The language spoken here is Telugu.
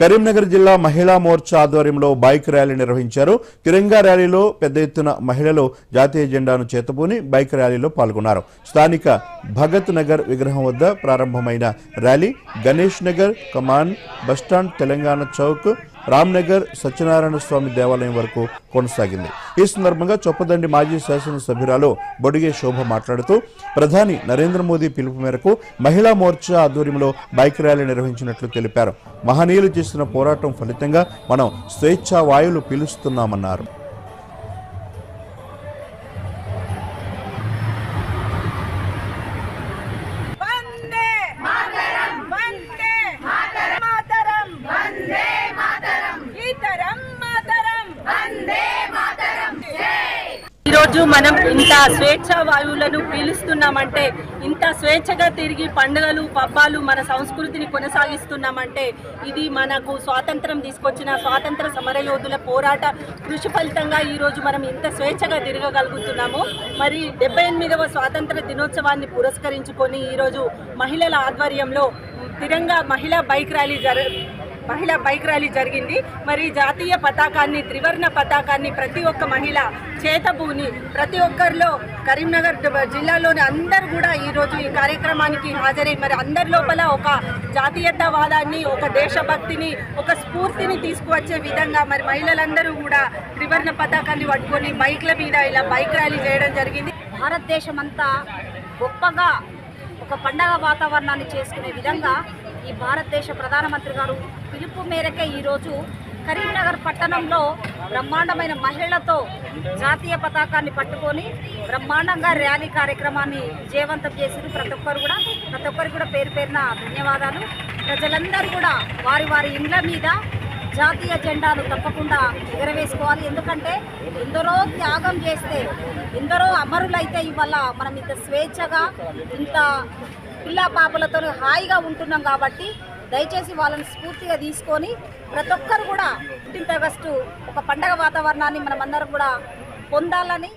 కరీంనగర్ జిల్లా మహిళా మోర్చా ఆధ్వర్యంలో బైక్ ర్యాలీ నిర్వహించారు. తిరంగా ర్యాలీలో పెద్ద ఎత్తున మహిళలు జాతీయ జెండాను చేతపూని బైక్ ర్యాలీలో పాల్గొన్నారు. స్థానిక భగత్ నగర్ విగ్రహం వద్ద ప్రారంభమైన rally Ganesh Nagar Kaman bus stand Telangana Chowk Ramnagar Satyanarayana Swamy దేవాలయం వరకు కొనసాగింది. ఈ సందర్భంగా చొప్పదండి మాజీ శాసనసభ్యురాలు బొడిగే శోభ మాట్లాడుతూ ప్రధాని నరేంద్ర మోదీ పిలుపు మేరకు మహిళా మోర్చా ఆధ్వర్యంలో బైక్ ర్యాలీ నిర్వహించినట్లు తెలిపారు. మహనీయులు చేసిన పోరాటం ఫలితంగా మనం స్వేచ్ఛా వాయువులు పీలుస్తున్నామన్నారు. ఈరోజు మనం ఇంత స్వేచ్ఛ వాయువులను పీలుస్తున్నామంటే ఇంత స్వేచ్ఛగా తిరిగి పండుగలు పబ్బాలు మన సంస్కృతిని కొనసాగిస్తున్నామంటే ఇది మనకు స్వాతంత్రం తీసుకొచ్చిన స్వాతంత్ర సమరయోధుల పోరాట కృషి ఫలితంగా ఈరోజు మనం ఇంత స్వేచ్ఛగా తిరగగలుగుతున్నాము. మరి డెబ్బై ఎనిమిదవ స్వాతంత్ర దినోత్సవాన్ని పురస్కరించుకొని ఈరోజు మహిళల ఆధ్వర్యంలో తిరంగా మహిళా బైక్ ర్యాలీ జర మహిళా బైక్ ర్యాలీ జరిగింది. మరి జాతీయ పతాకాన్ని త్రివర్ణ పతాకాన్ని ప్రతి ఒక్క మహిళ చేతబూని ప్రతి ఒక్కరిలో కరీంనగర్ జిల్లాలోని అందరూ కూడా ఈరోజు ఈ కార్యక్రమానికి హాజరై మరి అందరి లోపల ఒక జాతీయతావాదాన్ని ఒక దేశభక్తిని ఒక స్ఫూర్తిని తీసుకువచ్చే విధంగా మరి మహిళలందరూ కూడా త్రివర్ణ పతాకాన్ని పట్టుకొని బైక్ల మీద ఇలా బైక్ ర్యాలీ చేయడం జరిగింది. భారతదేశం అంతా గొప్పగా ఒక పండగ వాతావరణాన్ని చేసుకునే విధంగా ఈ భారతదేశ ప్రధానమంత్రి గారు పిలుపు మేరకే ఈరోజు కరీంనగర్ పట్టణంలో బ్రహ్మాండమైన మహిళలతో జాతీయ పతాకాన్ని పట్టుకొని బ్రహ్మాండంగా ర్యాలీ కార్యక్రమాన్ని విజయవంతం చేసింది. ప్రతి ఒక్కరు కూడా ప్రతి ఒక్కరికి కూడా పేరు పేరున ధన్యవాదాలు. ప్రజలందరూ కూడా వారి వారి ఇండ్ల మీద జాతీయ జెండాను తప్పకుండా ఎగరవేసుకోవాలి. ఎందుకంటే ఎందరో త్యాగం చేస్తే ఎందరో అమరులైతే ఇవాళ మనం ఇంత స్వేచ్ఛగా ఇంత పిల్ల పాపలతో హాయిగా ఉంటున్నాం కాబట్టి దయచేసి వాళ్ళని స్ఫూర్తిగా తీసుకొని ప్రతి ఒక్కరు కూడా ఫిఫ్టీన్త్ ఆగస్టు ఒక పండగ వాతావరణాన్ని మనమందరం కూడా పొందాలని